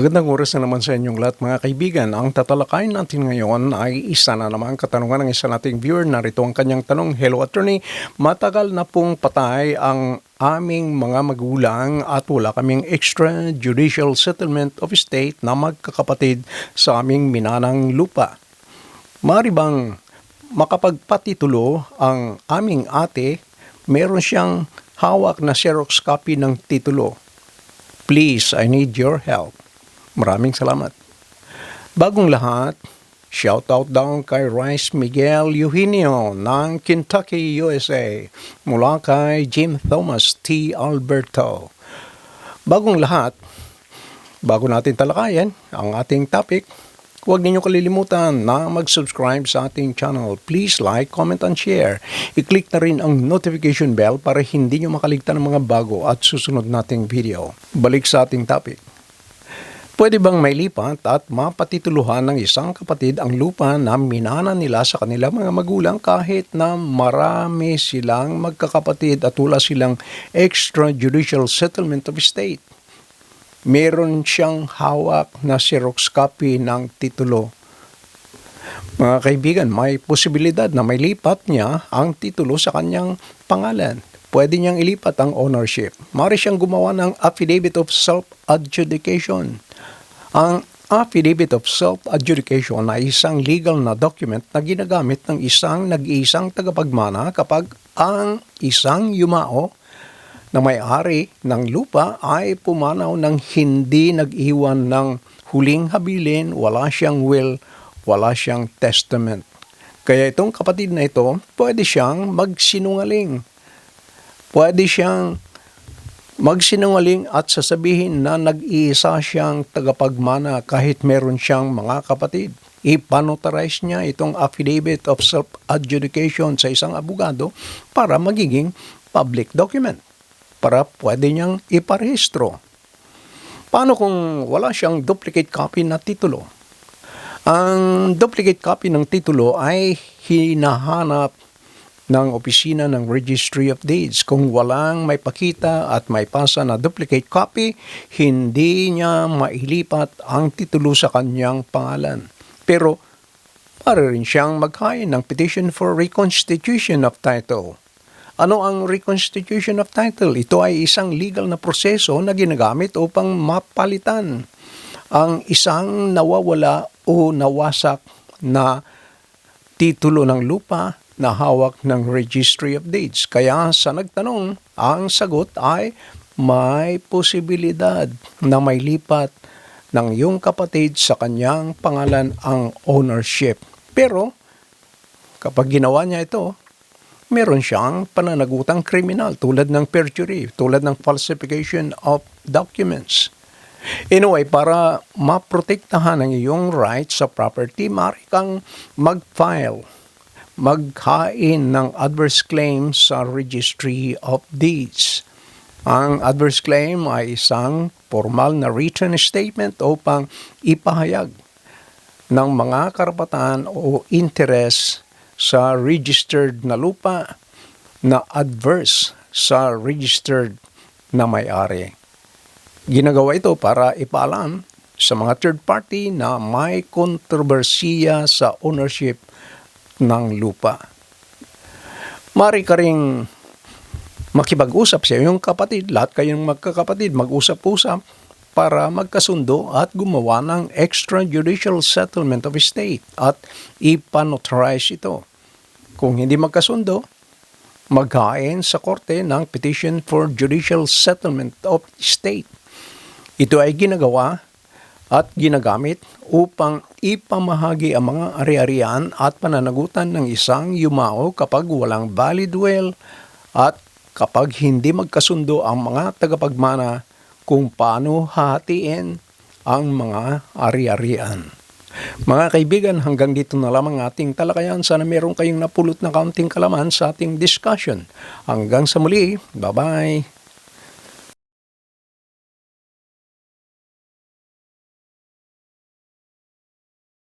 Magandang oras na naman sa inyong lahat mga kaibigan. Ang tatalakayin natin ngayon ay isa na naman katanungan ng isa nating viewer. Narito ang kanyang tanong, Hello Attorney, matagal na pong patay ang aming mga magulang at wala kaming extrajudicial settlement of estate na magkakapatid sa aming minanang lupa. Mari bang makapagpatitulo ang aming ate, meron siyang hawak na Xerox copy ng titulo. Please, I need your help. Maraming salamat. Bagong lahat, shoutout down kay Rice Miguel Eugenio ng Kentucky, USA. Mula kay Jim Thomas T. Alberto. Bagong lahat, bago natin talakayan ang ating topic, Huwag ninyo kalilimutan na mag-subscribe sa ating channel. Please like, comment, and share. I-click na rin ang notification bell para hindi nyo makaligtan ng mga bago at susunod nating video. Balik sa ating topic. Pwede bang may lipat at mapatituluhan ng isang kapatid ang lupa na minana nila sa kanilang mga magulang kahit na marami silang magkakapatid at wala silang extrajudicial settlement of estate? Meron siyang hawak na Xerox copy ng titulo. Mga kaibigan, may posibilidad na may lipat niya ang titulo sa kanyang pangalan. Pwede niyang ilipat ang ownership. Mari siyang gumawa ng affidavit of self-adjudication. Ang affidavit of self-adjudication ay isang legal na document na ginagamit ng isang nag-iisang tagapagmana kapag ang isang yumao na may-ari ng lupa ay pumanaw ng hindi nag-iwan ng huling habilin, wala siyang will, wala siyang testament. Kaya itong kapatid na ito, pwede siyang magsinungaling. Pwede siyang magsinungaling at sasabihin na nag-iisa siyang tagapagmana kahit meron siyang mga kapatid. Ipanotarize niya itong affidavit of self-adjudication sa isang abogado para magiging public document para pwede niyang iparehistro. Paano kung wala siyang duplicate copy na titulo? Ang duplicate copy ng titulo ay hinahanap ng opisina ng Registry of Deeds. Kung walang may pakita at may pasa na duplicate copy, hindi niya mailipat ang titulo sa kanyang pangalan. Pero para rin siyang maghain ng petition for reconstitution of title. Ano ang reconstitution of title? Ito ay isang legal na proseso na ginagamit upang mapalitan ang isang nawawala o nawasak na titulo ng lupa na hawak ng Registry of Deeds. Kaya sa nagtanong, ang sagot ay may posibilidad na may lipat ng iyong kapatid sa kanyang pangalan ang ownership. Pero kapag ginawa niya ito, meron siyang pananagutang kriminal tulad ng perjury, tulad ng falsification of documents. Anyway, para maprotektahan ang iyong rights sa property, maaari kang mag-file, maghain ng adverse claim sa Registry of Deeds. Ang adverse claim ay isang formal na written statement upang ipahayag ng mga karapatan o interest sa registered na lupa na adverse sa registered na may-ari. Ginagawa ito para ipaalam sa mga third party na may kontrobersiya sa ownership ng lupa. Mari ka ring makipag-usap sa iyong kapatid, lahat kayong magkakapatid, mag-usap-usap para magkasundo at gumawa ng extrajudicial settlement of estate at ipanotarize ito. Kung hindi magkasundo, maghain sa korte ng petition for judicial settlement of state. Ito ay ginagawa at ginagamit upang ipamahagi ang mga ari-arian at pananagutan ng isang yumao kapag walang valid will at kapag hindi magkasundo ang mga tagapagmana kung paano hatiin ang mga ari-arian. Mga kaibigan, hanggang dito na lamang ating talakayan. Sana meron kayong napulot na kaunting kalaman sa ating discussion. Hanggang sa muli, bye-bye!